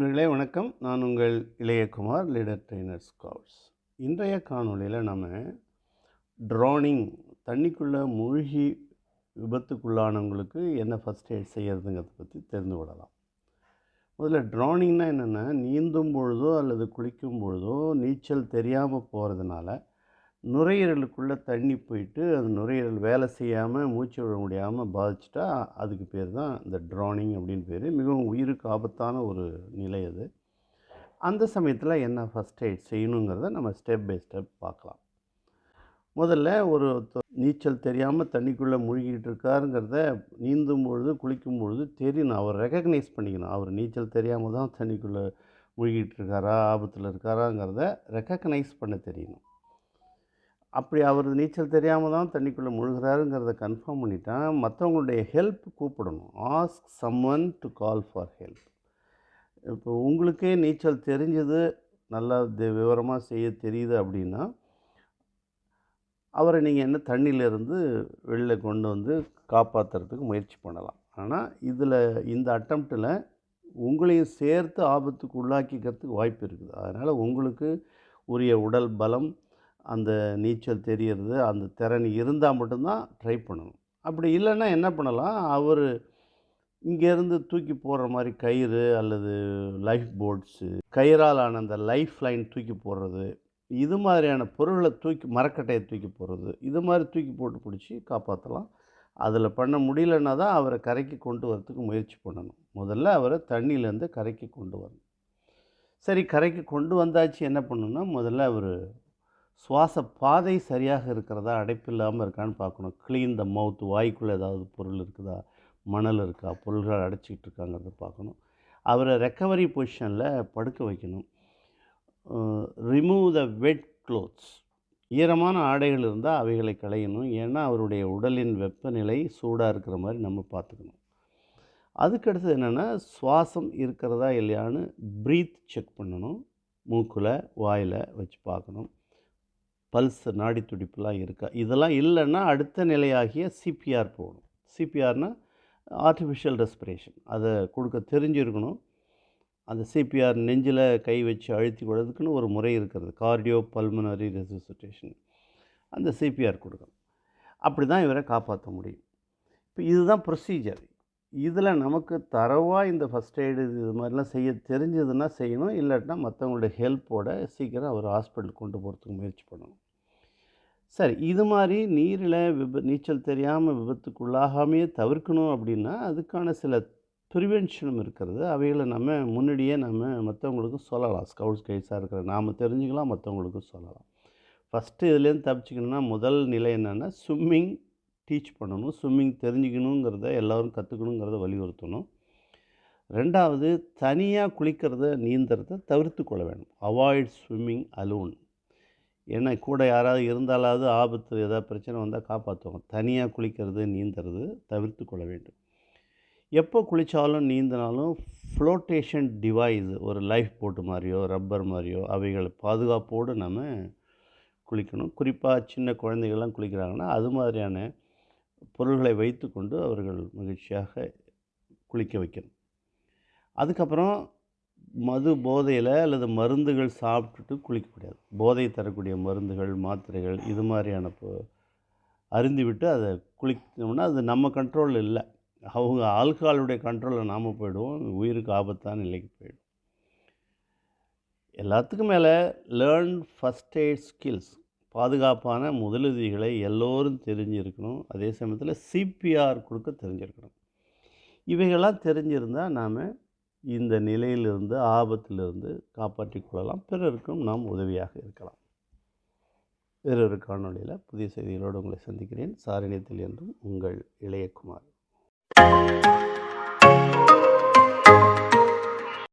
நண்பர்களே வணக்கம். நான் உங்கள் இளையகுமார் லீடர் ட்ரெயினர் ஸ்கவுட்ஸ் இன்றைய காணொளியில் நம்ம ட்ரானிங் தண்ணிக்குள்ளே மூழ்கி விபத்துக்குள்ளானவங்களுக்கு என்ன ஃபஸ்ட் எய்ட் செய்கிறதுங்கிறத பற்றி தெரிந்து கொள்ளலாம். முதல்ல ட்ரானிங்னால் என்னென்னா நீந்தும் பொழுதோ அல்லது குளிக்கும் பொழுதோ நீச்சல் தெரியாமல் போகிறதுனால நுரையீரலுக்குள்ளே தண்ணி போயிட்டு அந்த நுரையீரல் வேலை செய்யாமல் மூச்சு விட முடியாமல் பாதிச்சிட்டா அதுக்கு பேர் தான் இந்த ட்ரானிங் அப்படின்னு பேர். மிகவும் உயிருக்கு ஆபத்தான ஒரு நிலை அது. அந்த சமயத்தில் என்ன ஃபஸ்ட் எய்ட் செய்யணுங்கிறத நம்ம ஸ்டெப் பை ஸ்டெப் பார்க்கலாம். முதல்ல ஒரு நீச்சல் தெரியாமல் தண்ணிக்குள்ளே மூழ்கிட்டு இருக்காருங்கிறத நீந்தும் பொழுது குளிக்கும் பொழுது தெரியணும் அவர் ரெக்கக்னைஸ் பண்ணிக்கணும். அவர் நீச்சல் தெரியாமல் தான் தண்ணிக்குள்ளே மூழ்கிட்டு இருக்காரா ஆபத்தில் இருக்காராங்கிறத ரெக்கக்னைஸ் பண்ண தெரியணும். அப்படி அவர் நீச்சல் தெரியாமல் தான் தண்ணிக்குள்ளே முழுகிறாருங்கிறத கன்ஃபார்ம் பண்ணிட்டா மற்றவங்களுடைய ஹெல்ப் கூப்பிடணும். Ask someone to call for help இப்போ உங்களுக்கே நீச்சல் தெரிஞ்சது நல்லா விவரமாக செய்ய தெரியுது அப்படின்னா அவரை நீங்கள் என்ன தண்ணியிலேருந்து வெளில கொண்டு வந்து காப்பாற்றுறதுக்கு முயற்சி பண்ணலாம். ஆனால் இதில் இந்த அட்டம்ப்டில் உங்களையும் சேர்த்து ஆபத்துக்கு உள்ளாக்கிக்கிறதுக்கு வாய்ப்பு இருக்குது. அதனால் உங்களுக்கு உரிய உடல் பலம் அந்த நீச்சல் தெரியறது அந்த திறன் இருந்தால் மட்டும்தான் ட்ரை பண்ணணும். அப்படி இல்லைன்னா என்ன பண்ணலாம்? அவர் இங்கேருந்து தூக்கி போடுற மாதிரி கயிறு அல்லது லைஃப் போட்ஸு கயிறால் ஆன அந்த லைஃப் லைன் தூக்கி போடுறது இது மாதிரியான பொருளை தூக்கி மரக்கட்டையை தூக்கி போடுறது இது மாதிரி தூக்கி போட்டு பிடிச்சி காப்பாற்றலாம் அதில் பண்ண முடியலன்னா தான் அவரை கரைக்கு கொண்டு வரத்துக்கு முயற்சி பண்ணணும். முதல்ல அவரை தண்ணியிலேருந்து கரைக்கு கொண்டு வரணும். சரி கரைக்கு கொண்டு வந்தாச்சு என்ன பண்ணணும்னா முதல்ல அவர் சுவாச பாதை சரியாக இருக்கிறதா? அடைப்பு இல்லாமல் இருக்கான்னு பார்க்கணும். க்ளீன் த மவுத் வாய்க்குள்ளே ஏதாவது பொருள் இருக்குதா? மணல் இருக்கா? பொருள்கள் அடைச்சிக்கிட்டு இருக்காங்கிறத பார்க்கணும். அவரை ரெக்கவரி பொசிஷனில் படுக்க வைக்கணும். ரிமூவ் த வெட் க்ளோத்ஸ் ஈரமான ஆடைகள் இருந்தால் அவைகளை களையணும். ஏன்னா அவருடைய உடலின் வெப்பநிலை சூடாக இருக்கிற மாதிரி நம்ம பார்த்துக்கணும். அதுக்கடுத்தது என்னென்னா சுவாசம் இருக்கிறதா இல்லையான்னு ப்ரீத் செக் பண்ணணும். மூக்கில் வாயில் வச்சு பார்க்கணும். பல்ஸ் நாடி துடிப்புலாம் இருக்கா? இதெல்லாம் இல்லைன்னா அடுத்த நிலையாகிய சிபிஆர் போகணும். சிபிஆர்னால் ஆர்டிஃபிஷியல் ரெஸ்பிரேஷன் அதை கொடுக்க தெரிஞ்சிருக்கணும். அந்த சிபிஆர் நெஞ்சில் கை வச்சு அழுத்தி கொடுறதுக்குன்னு ஒரு முறை இருக்கிறது. கார்டியோ பல்மனரி ரெசிசிட்டேஷன் அந்த சிபிஆர் கொடுக்கணும். அப்படி தான் இவரை காப்பாற்ற முடியும். இப்போ இதுதான் ப்ரொசீஜர் இதில் நமக்கு தரவாக இந்த ஃபஸ்ட் எய்டு இது மாதிரிலாம் செய்ய தெரிஞ்சதுன்னா செய்யணும். இல்லாட்டினா மற்றவங்களுடைய ஹெல்ப்போட சீக்கிரம் அவர் ஹாஸ்பிட்டல் கொண்டு போகிறதுக்கு முயற்சி பண்ணணும். சரி இது மாதிரி நீரில் விப நீச்சல் தெரியாமல் விபத்துக்குள்ளாகாமையே தவிர்க்கணும் அப்படின்னா அதுக்கான சில ப்ரிவென்ஷனும் இருக்கிறது. அவைகளை நம்ம முன்னாடியே நம்ம மற்றவங்களுக்கு சொல்லலாம். ஸ்கவுட்ஸ் கைட்ஸாக இருக்கிற நாம் தெரிஞ்சுக்கலாம் மற்றவங்களுக்கும் சொல்லலாம். ஃபஸ்ட்டு இதுலேருந்து தப்பிச்சிக்கணும்னா முதல் நிலை என்னென்னா ஸ்விம்மிங் டீச் பண்ணணும் ஸ்விம்மிங் தெரிஞ்சுக்கணுங்கிறத எல்லோரும் கற்றுக்கணுங்கிறத வலியுறுத்தணும். ரெண்டாவது தனியாக குளிக்கிறத நீந்துறத தவிர்த்து கொள்ள வேணும். அவாய்ட் ஸ்விம்மிங் அலோன் ஏன்னா கூட யாராவது இருந்தாலாவது ஆபத்து ஏதாவது பிரச்சனை வந்தால் காப்பாற்றுவாங்க தனியாக குளிக்கிறது நீந்துறது தவிர்த்து கொள்ள வேண்டும். எப்போ குளித்தாலும் நீந்தினாலும் ஃப்ளோட்டேஷன் டிவைஸ் ஒரு லைஃப் போட்டு மாதிரியோ ரப்பர் மாதிரியோ அவைகளை பாதுகாப்போடு நம்ம குளிக்கணும். குறிப்பாக சின்ன குழந்தைகள்லாம் குளிக்கிறாங்கன்னா அது மாதிரியான பொருள்களை வைத்துக்கொண்டு அவர்கள் மகிழ்ச்சியாக குளிக்க வைக்கணும். அதுக்கப்புறம் மது போதையில் அல்லது மருந்துகள் சாப்பிட்டுட்டு குளிக்கக்கூடாது போதை தரக்கூடிய மருந்துகள் மாத்திரைகள் இது மாதிரியான அருந்திவிட்டு அதை குளிக்கணும்னா அது நம்ம கண்ட்ரோலில் இல்லை. அவங்க ஆல்கஹாலுடைய கண்ட்ரோலில் நாம் போயிடுவோம். உயிருக்கு ஆபத்தான நிலைக்கு போயிடும். எல்லாத்துக்கும் மேலே லேர்ன் ஃபஸ்ட் எய்ட் ஸ்கில்ஸ் பாதுகாப்பான முதலுதவிகளை எல்லோரும் தெரிஞ்சிருக்கணும். அதே சமயத்தில் சிபிஆர் கொடுக்க தெரிஞ்சிருக்கணும். இவைகள்லாம் தெரிஞ்சிருந்தால் நாம் இந்த நிலையிலிருந்து ஆபத்திலிருந்து காப்பாற்றிக் கொள்ளலாம். பிறருக்கும் நாம் உதவியாக இருக்கலாம். வேறொரு காணொலியில் புதிய செய்திகளோடு உங்களை சந்திக்கிறேன். சாரணியத்தில் என்றும் உங்கள் இளையகுமார்.